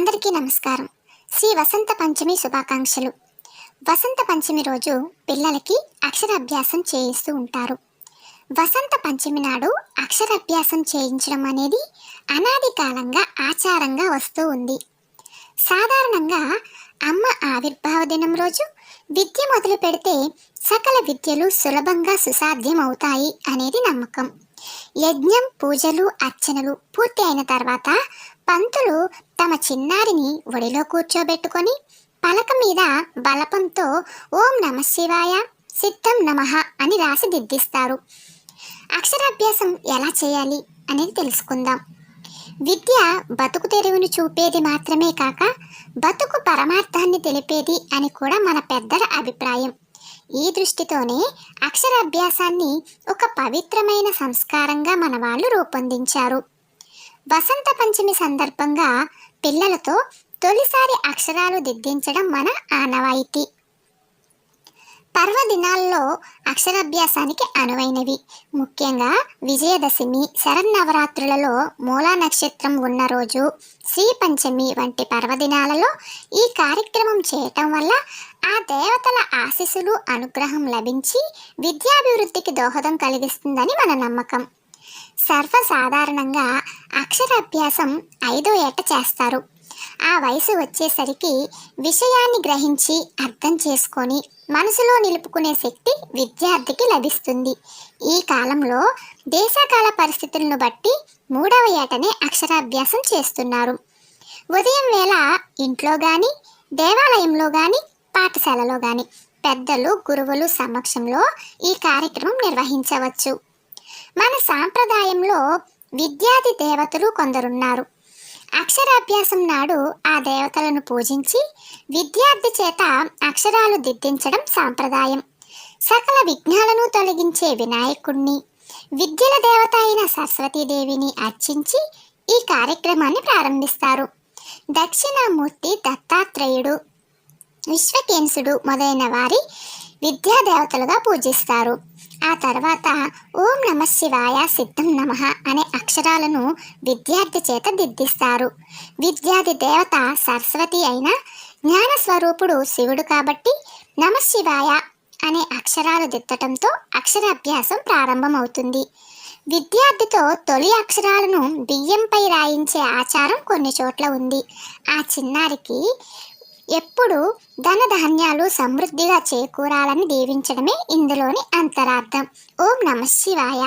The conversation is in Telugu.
అందరికీ నమస్కారం. శ్రీ వసంత పంచమి శుభాకాంక్షలు. వసంత పంచమి రోజు పిల్లలకి అక్షరాభ్యాసం చేయిస్తూ ఉంటారు. వసంత పంచమి నాడు అక్షరాభ్యాసం చేయించడం అనేది అనాది కాలంగా ఆచారంగా వస్తూ ఉంది. సాధారణంగా అమ్మ ఆవిర్భావ దినం రోజు విద్య మొదలు పెడితే సకల విద్యలు సులభంగా సుసాధ్యం అవుతాయి అనేది నమ్మకం. యజ్ఞం పూజలు అర్చనలు పూర్తి అయిన తర్వాత పంతులు తమ చిన్నారిని ఒడిలో కూర్చోబెట్టుకొని పలక మీద బలపంతో ఓం నమ శివాయ సిద్ధం నమః అని రాసి దిద్దిస్తారు. అక్షరాభ్యాసం ఎలా చేయాలి అనేది తెలుసుకుందాం. విద్య బతుకు తెరువును చూపేది మాత్రమే కాక బతుకు పరమార్థాన్ని తెలిపేది అని కూడా మన పెద్దల అభిప్రాయం. ఈ దృష్టితోనే అక్షరాభ్యాసాన్ని ఒక పవిత్రమైన సంస్కారంగా మన వాళ్ళు రూపొందించారు. వసంత పంచమి సందర్భంగా పిల్లలతో తొలిసారి అక్షరాలు దిద్దించడం మన ఆనవాయితీ. పర్వదినాల్లో అక్షరాభ్యాసానికి అనువైనవి. ముఖ్యంగా విజయదశమి శరన్నవరాత్రులలో మూలా నక్షత్రం ఉన్న రోజు శ్రీ పంచమి వంటి పర్వదినాలలో ఈ కార్యక్రమం చేయటం వల్ల ఆ దేవతల ఆశీస్సులు అనుగ్రహం లభించి విద్యాభివృద్ధికి దోహదం కలిగిస్తుందని మన నమ్మకం. సర్వసాధారణంగా అక్షరాభ్యాసం ఐదో ఏట చేస్తారు. ఆ వయసు వచ్చేసరికి విషయాన్ని గ్రహించి అర్థం చేసుకొని మనసులో నిలుపుకునే శక్తి విద్యార్థికి లభిస్తుంది. ఈ కాలంలో దేశకాల పరిస్థితులను బట్టి మూడవ ఏటనే అక్షరాభ్యాసం చేస్తున్నారు. ఉదయం వేళ ఇంట్లో కానీ దేవాలయంలో కానీ పాఠశాలలో కానీ పెద్దలు గురువులు సమక్షంలో ఈ కార్యక్రమం నిర్వహించవచ్చు. మన సాంప్రదాయంలో విద్యాది దేవతలు కొందరున్నారు. అక్షరాభ్యాసం నాడు ఆ దేవతలను పూజించి విద్యార్థి చేత అక్షరాలు దిద్దించడం సాంప్రదాయం. సకల విఘ్నాలను తొలగించే వినాయకుణ్ణి విద్యల దేవత అయిన సరస్వతీదేవిని అర్చించి ఈ కార్యక్రమాన్ని ప్రారంభిస్తారు. దక్షిణామూర్తి దత్తాత్రేయుడు విశ్వకేన్సుడు మొదలైన వారి విద్యాదేవతలుగా పూజిస్తారు. ఆ తర్వాత ఓం నమ శివాయ సిద్ధం నమ అనే అక్షరాలను విద్యార్థి చేత దిద్దిస్తారు. విద్యార్థి దేవత సరస్వతి అయిన జ్ఞాన స్వరూపుడు శివుడు కాబట్టి నమ శివాయ అనే అక్షరాలు దిద్దటంతో అక్షరాభ్యాసం ప్రారంభమవుతుంది. విద్యార్థితో తొలి అక్షరాలను బియ్యంపై రాయించే ఆచారం కొన్ని చోట్ల ఉంది. ఆ చిన్నారికి ఎప్పుడూ ధనధాన్యాలు సమృద్ధిగా చేకూరాలని దీవించడమే ఇందులోని అంతరార్థం. ఓం నమ శివాయ.